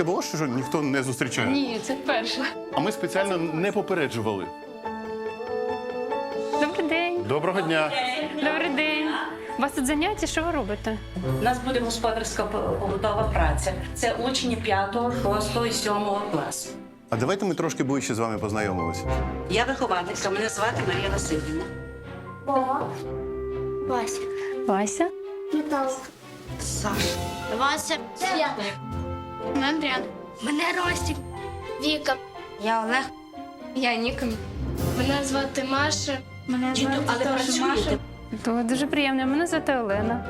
таке було, що ніхто не зустрічає? Ні, це вперше. А ми спеціально не попереджували. Добрий день. Доброго дня. Добрий день. У вас тут заняття, що ви робите? У нас буде господарська побутова праця. Це учні 5, 6 і 7 класу. А давайте ми трошки ближче з вами познайомимося. Я вихователька, мене звати Марія Васильівна. Вася. Вася. Наталя. Саша. Вася. Свята. Мене Андріан. Мене Ростік. Віка. Я Олег. Я Ніка. Мене звати Маша. Мене звати але працюєте? То дуже приємно. Мене звати Олена.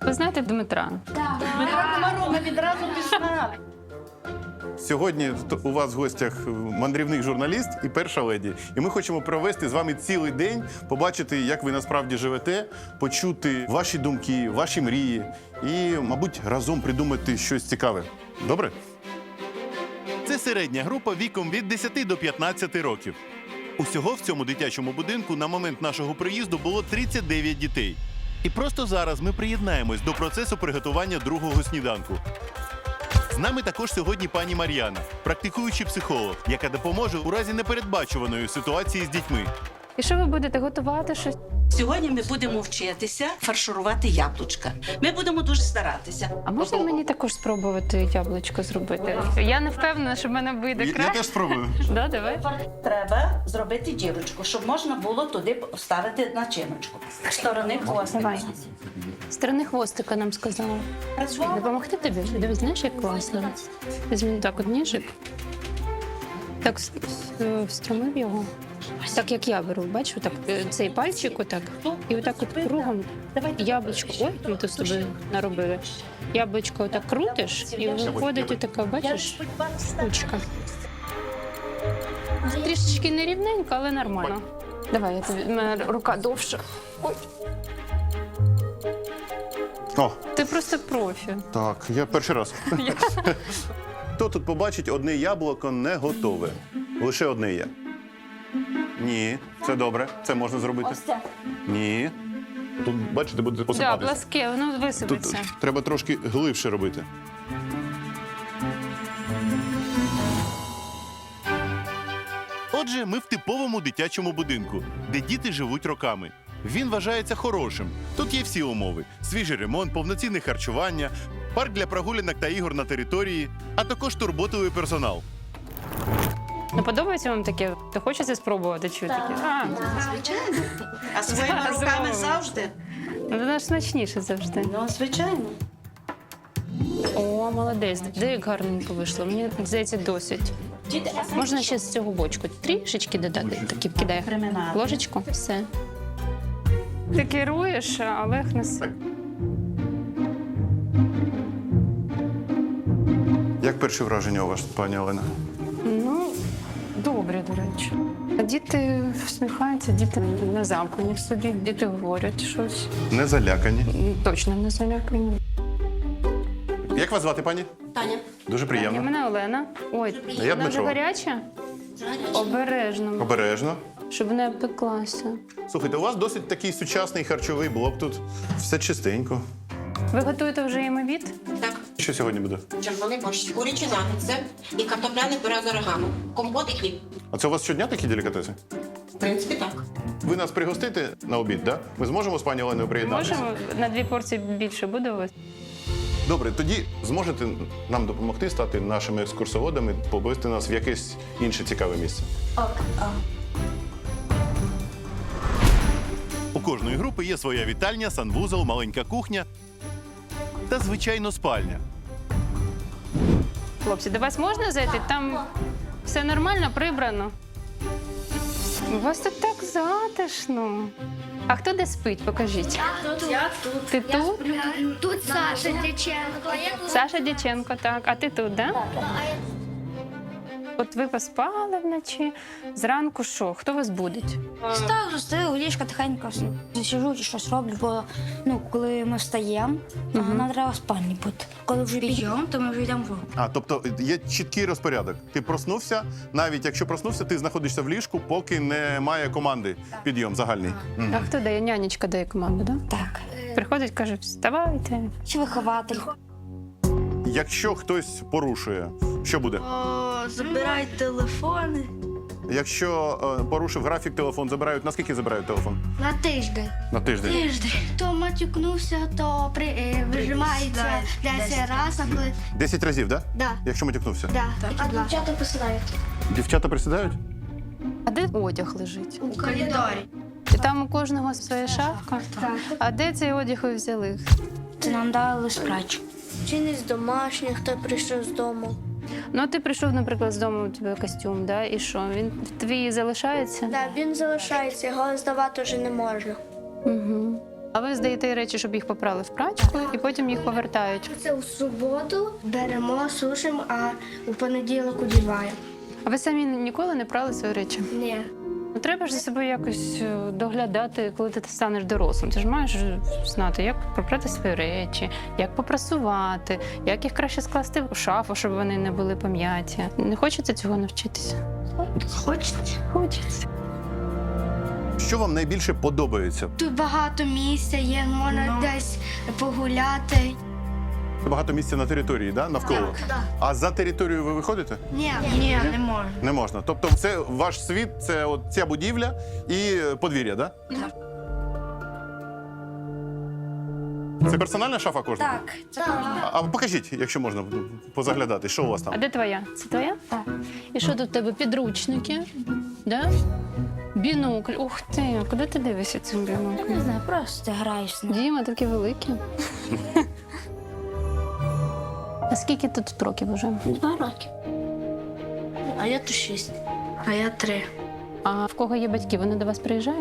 Ви знаєте Дмитра? Ми відразу пізнали. Сьогодні у вас в гостях е, мандрівник журналіст і перша леді. І ми хочемо провести з вами цілий день, побачити, як ви насправді живете, почути ваші думки, ваші мрії і, мабуть, разом придумати щось цікаве. Добре? Це середня група віком від 10 до 15 років. Усього в цьому дитячому будинку на момент нашого приїзду було 39 дітей. І просто зараз ми приєднаємось до процесу приготування другого сніданку. Нами також сьогодні пані Мар'яна, практикуючий психолог, яка допоможе у разі непередбачуваної ситуації з дітьми. І що ви будете готувати щось? Сьогодні ми будемо вчитися фарширувати яблучка. Ми будемо дуже старатися. А можна мені також спробувати яблучко зробити? Я не впевнена, що в мене вийде краще. спробую. Да, давай. Треба зробити дірочку, щоб можна було туди вставити начиночку. Сторони. Давай. Сторони хвостика нам сказала. Допомогти тобі? Дивись, знаєш, як класно. Візьми так от ніжик. Так встромив його. Так як я беру, бачу, так е, цей пальчик отак. І отак от кругом яблучко. Ой, ми тут з тобою наробили. Яблучко отак крутиш, і виходить отака, бачиш, штучка. Трішечки нерівненько, але нормально. Давай, я тобі, в мене рука довша. Ой, О, ти просто профі. так, я перший раз. Хто тут побачить одне яблуко не готове? Лише одне є. Ні, це добре. Це можна зробити. Ні. Тут, бачите, буде Да, посипатися. пласке, воно Тут висипеться. треба трошки глибше робити. Отже, ми в типовому дитячому будинку, де діти живуть роками. Він вважається хорошим. Тут є всі умови: свіжий ремонт, повноцінне харчування, парк для прогулянок та ігор на території, а також турботовий персонал. Ну, подобається вам таке? Ти хочеться спробувати чи таке? А, Звичайно. А своїми Зразу. руками завжди. ну вона ж смачніше завжди. Ну, звичайно. О, молодець. Де як гарненько вийшло. Мені здається, досить. Можна ще з цього бочку трішечки додати. Такі кидає. Кримінал. Ложечку. Все. Ти керуєш, а Олег нас. Як перші враження у вас, пані Олена? Ну, добре, до речі. Діти всміхаються, діти не замкнені в собі, діти говорять щось. Не залякані. Точно не залякані. Як вас звати, пані? Таня. Дуже приємно. мене Олена. Ой, А я вона вже Дмитро. гаряча? Обережно, Обережно. Щоб не обпеклася. Слухайте, у вас досить такий сучасний харчовий блок тут. Все чистенько. Ви готуєте вже їм обід? Так, Що сьогодні буде? червоний борщ, курячі нагетси і картопляне пюре з орегано. Компот і хліб. А це у вас щодня такі делікатеси? В принципі, так. Ви нас пригостите на обід, так? Ми зможемо з пані Оленою приєднатися? Можемо на дві порції більше буде у вас? Добре, тоді зможете нам допомогти стати нашими екскурсоводами, повести нас в якесь інше цікаве місце. У кожної групи є своя вітальня, санвузол, маленька кухня та, звичайно, спальня. Хлопці, до вас можна зайти? Там все нормально, прибрано. У вас тут так затишно. А хто де спить? Покажіть. Я тут. Ти тут? Тут Саша Дяченко. Саша Дяченко, так. А ти тут, да? От ви поспали вночі. Зранку що? Хто вас будить? Так, застаю, ліжка тихенько сижу чи щось роблю, бо ну, коли ми встаємо, то нам треба спальні бути. Коли вже підйом, то ми вже йдемо в. А тобто є чіткий розпорядок. Ти проснувся, навіть якщо проснувся, ти знаходишся в ліжку, поки немає команди. Підйом загальний. Мгм. А хто дає? Нянечка дає команду, да? Так. Приходить, каже, вставайте. Чи вихователь. Якщо хтось порушує, що буде? Забирають телефони. Якщо е, порушив графік телефон, забирають наскільки забирають телефон? На тиждень. На тиждень. Тиждень. Хто матюкнувся, то при, е, вижимається 10 разів, а коли. Десять разів, так? Да? Да, Якщо матюкнувся. да. Так. А дівчата посилають. Дівчата присідають? А де одяг лежить? У коридорі. І там у кожного своя шафка. А де цей одяг ви взяли? Це нам дали спрач. Чи не з домашніх, хто прийшов з дому. Ну, ти прийшов, наприклад, з дому у тебе костюм, да? і що? Він твій залишається? Да, він залишається, його здавати вже не можна. Угу. А ви здаєте речі, щоб їх попрали в прачку, і потім їх повертають. Це у суботу беремо, сушимо, а у понеділок одіваємо. А ви самі ніколи не прали свої речі? Ні. Ну, треба ж за собою якось е, доглядати, коли ти станеш дорослим. Ти ж маєш знати, як пропрати свої речі, як попрасувати, як їх краще скласти в шафу, щоб вони не були пом'яті. Не хочеться цього навчитися? Хочете? Хочеться. Що вам найбільше подобається? Тут багато місця є, можна Ну. десь погуляти. Багато місця на території, да? навколо. А за територію ви виходите? Ні, Ні, не можна. Не можна. Тобто, це ваш світ, це от ця будівля і е, подвір'я, да? Так. Це персональна шафа кожного? так, це. А а покажіть, якщо можна позаглядати, що у вас там? А де твоя? Це твоя? Так. І що тут в тебе? Підручники? Да? Бінокль. Ух ти, куди ти дивишся цим біноклем? Не знаю, просто граєш. Діма такі великі. А скільки ти тут років уже? Два роки. А я тут шість. А я три. А в кого є батьки? Вони до вас приїжджають?